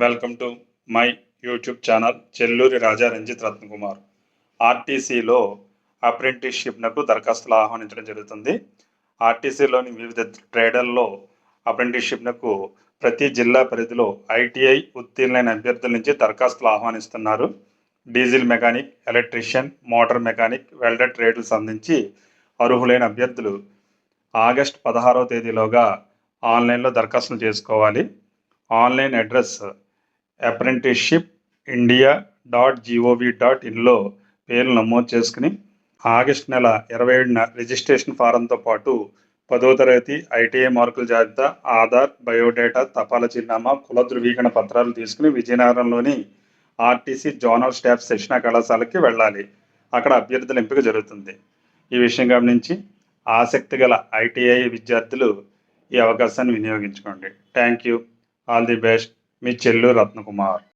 Welcome to my YouTube channel Chelluri Raja Ranjith Ratnakumar ఆర్టీసీలో అప్రెంటిస్షిప్నకు దరఖాస్తులు ఆహ్వానించడం జరుగుతుంది. ఆర్టీసీలోని వివిధ ట్రేడర్లో అప్రెంటిస్షిప్నకు ప్రతి జిల్లా పరిధిలో ఐటీఐ ఉత్తీర్ణులైన అభ్యర్థుల నుంచి దరఖాస్తులు ఆహ్వానిస్తున్నారు. Diesel mechanic electrician motor mechanic welder ట్రేడ్లు సంధించి అర్హులైన అభ్యర్థులు ఆగస్ట్ పదహారవ తేదీలోగా ఆన్లైన్లో దరఖాస్తులు చేసుకోవాలి. Online address apprenticeship India dot G O V dot ఇన్లో పేర్లు నమోదు చేసుకుని ఆగస్ట్ నెల ఇరవై ఏడున రిజిస్ట్రేషన్ ఫారంతో పాటు పదో తరగతి ఐటీఐ మార్కుల జాబితా ఆధార్ బయోడేటా తపాల చిరునామా కుల ధృవీకరణ పత్రాలు తీసుకుని విజయనగరంలోని ఆర్టీసీ జోనల్ స్టాఫ్ శిక్షణ కళాశాలకి వెళ్ళాలి. అక్కడ అభ్యర్థుల ఎంపిక జరుగుతుంది. ఈ విషయం గమనించి ఆసక్తి గల ఐటీఐ విద్యార్థులు ఈ అవకాశాన్ని వినియోగించుకోండి. Thank you all the best me Chellu Ratnakumar.